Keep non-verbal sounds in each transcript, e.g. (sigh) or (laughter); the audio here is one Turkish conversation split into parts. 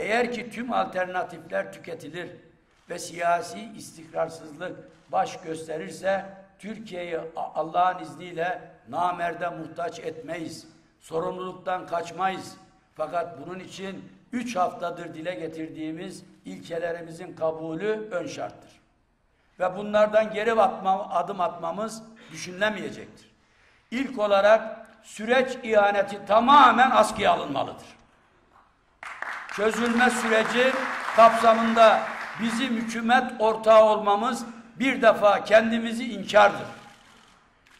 Eğer ki tüm alternatifler tüketilir ve siyasi istikrarsızlık baş gösterirse Türkiye'yi Allah'ın izniyle namerde muhtaç etmeyiz. Sorumluluktan kaçmayız. Fakat bunun için üç haftadır dile getirdiğimiz ilkelerimizin kabulü ön şarttır. Ve bunlardan geri atma, adım atmamız düşünülemeyecektir. İlk olarak süreç ihaneti tamamen askıya alınmalıdır. Çözülme süreci kapsamında bizim hükümet ortağı olmamız bir defa kendimizi inkardır.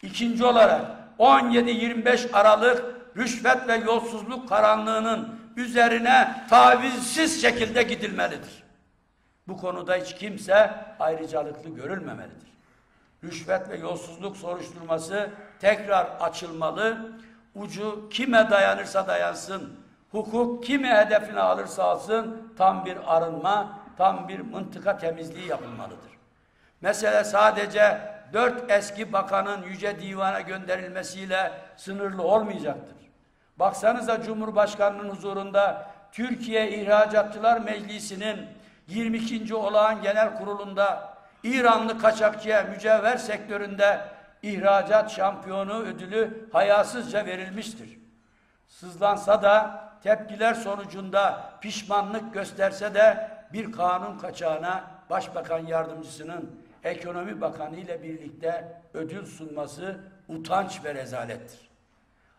İkinci olarak 17-25 Aralık rüşvet ve yolsuzluk karanlığının üzerine tavizsiz şekilde gidilmelidir. Bu konuda hiç kimse ayrıcalıklı görülmemelidir. Rüşvet ve yolsuzluk soruşturması tekrar açılmalı. Ucu kime dayanırsa dayansın, hukuk kime hedefine alırsa alsın tam bir arınma, tam bir mıntıka temizliği yapılmalıdır. Mesele sadece dört eski bakanın yüce divana gönderilmesiyle sınırlı olmayacaktır. Baksanıza Cumhurbaşkanı'nın huzurunda Türkiye İhracatçılar Meclisi'nin 22. olağan genel kurulunda İranlı kaçakçıya mücevher sektöründe ihracat şampiyonu ödülü hayasızca verilmiştir. Sızlansa da tepkiler sonucunda pişmanlık gösterse de bir kanun kaçağına Başbakan Yardımcısının Ekonomi Bakanı ile birlikte ödül sunması utanç ve rezalettir.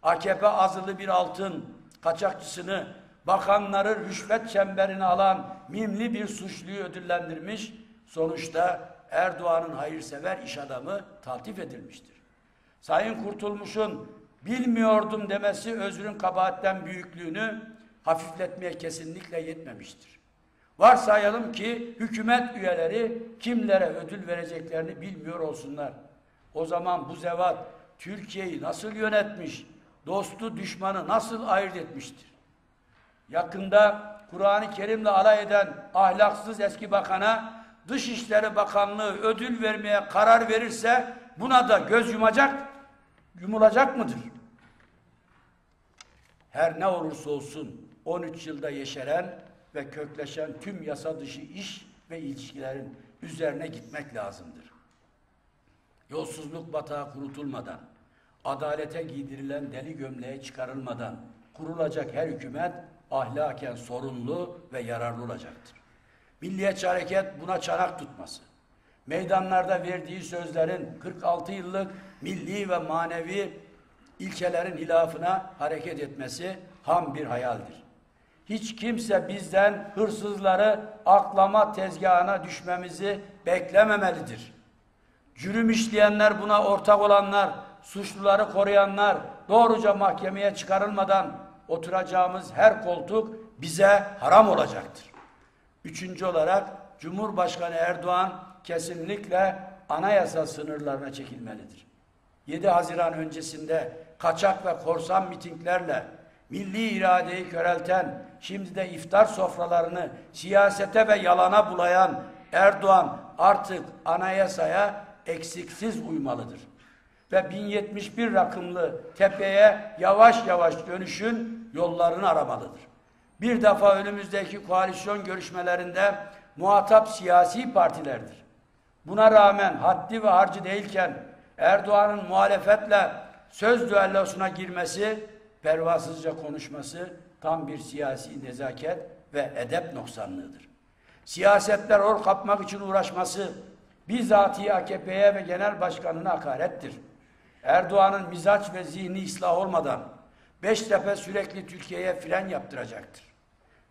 AKP azılı bir altın kaçakçısını bakanları rüşvet çemberine alan mimli bir suçluyu ödüllendirmiş. Sonuçta Erdoğan'ın hayırsever iş adamı taltif edilmiştir. Sayın Kurtulmuş'un bilmiyordum demesi özrün kabahatten büyüklüğünü hafifletmeye kesinlikle yetmemiştir. Varsayalım ki hükümet üyeleri kimlere ödül vereceklerini bilmiyor olsunlar. O zaman bu zevat Türkiye'yi nasıl yönetmiş, dostu düşmanı nasıl ayırt etmiştir? Yakında Kur'an-ı Kerim'le alay eden ahlaksız eski bakana Dışişleri Bakanlığı ödül vermeye karar verirse buna da göz yumacak, yumulacak mıdır? Her ne olursa olsun 13 yılda yeşeren ve kökleşen tüm yasa dışı iş ve ilişkilerin üzerine gitmek lazımdır. Yolsuzluk batağı kurutulmadan, adalete giydirilen deli gömleğe çıkarılmadan kurulacak her hükümet ahlaken sorumlu ve yararlı olacaktır. Milliyetçi Hareket buna çanak tutması, meydanlarda verdiği sözlerin 46 yıllık milli ve manevi ilkelerin hilafına hareket etmesi ham bir hayaldir. Hiç kimse bizden hırsızları aklama tezgahına düşmemizi beklememelidir. Cürüm işleyenler buna ortak olanlar, suçluları koruyanlar doğruca mahkemeye çıkarılmadan oturacağımız her koltuk bize haram olacaktır. Üçüncü olarak Cumhurbaşkanı Erdoğan kesinlikle anayasa sınırlarına çekilmelidir. 7 Haziran öncesinde kaçak ve korsan mitinglerle milli iradeyi körelten, şimdi de iftar sofralarını siyasete ve yalana bulayan Erdoğan artık anayasaya eksiksiz uymalıdır. Ve 1071 rakımlı tepeye yavaş yavaş dönüşün yollarını aramalıdır. Bir defa önümüzdeki koalisyon görüşmelerinde muhatap siyasi partilerdir. Buna rağmen haddi ve harcı değilken Erdoğan'ın muhalefetle söz düellosuna girmesi, pervasızca konuşması tam bir siyasi nezaket ve edep noksanlığıdır. Siyasetler or kapmak için uğraşması bizatihi AKP'ye ve genel başkanına hakarettir. Erdoğan'ın mizaç ve zihni ıslah olmadan Beştepe sürekli Türkiye'ye fren yaptıracaktır.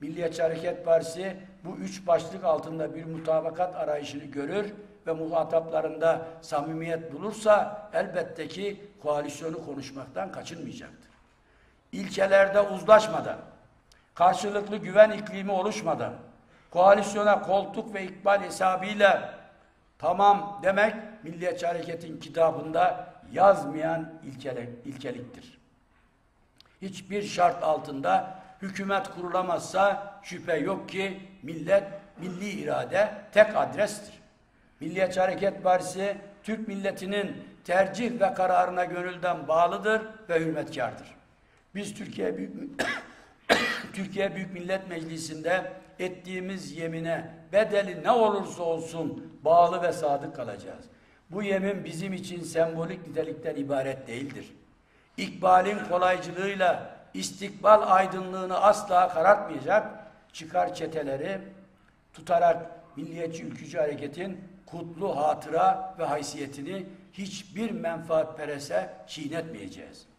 Milliyetçi Hareket Partisi bu üç başlık altında bir mutabakat arayışını görür ve muhataplarında samimiyet bulursa elbette ki koalisyonu konuşmaktan kaçınmayacaktır. İlkelerde uzlaşmadan, karşılıklı güven iklimi oluşmadan, koalisyona koltuk ve ikbal hesabıyla tamam demek Milliyetçi Hareket'in kitabında yazmayan ilkeliktir. Hiçbir şart altında hükümet kurulamazsa şüphe yok ki millet, milli irade tek adrestir. Milliyetçi Hareket Partisi Türk milletinin tercih ve kararına gönülden bağlıdır ve hürmetkardır. Biz Türkiye Büyük, (coughs) Türkiye Büyük Millet Meclisi'nde ettiğimiz yemine bedeli ne olursa olsun bağlı ve sadık kalacağız. Bu yemin bizim için sembolik nitelikten ibaret değildir. İkbalin kolaycılığıyla istikbal aydınlığını asla karartmayacak çıkar çeteleri tutarak milliyetçi ülkücü hareketin kutlu hatıra ve haysiyetini hiçbir menfaatperese çiğnetmeyeceğiz.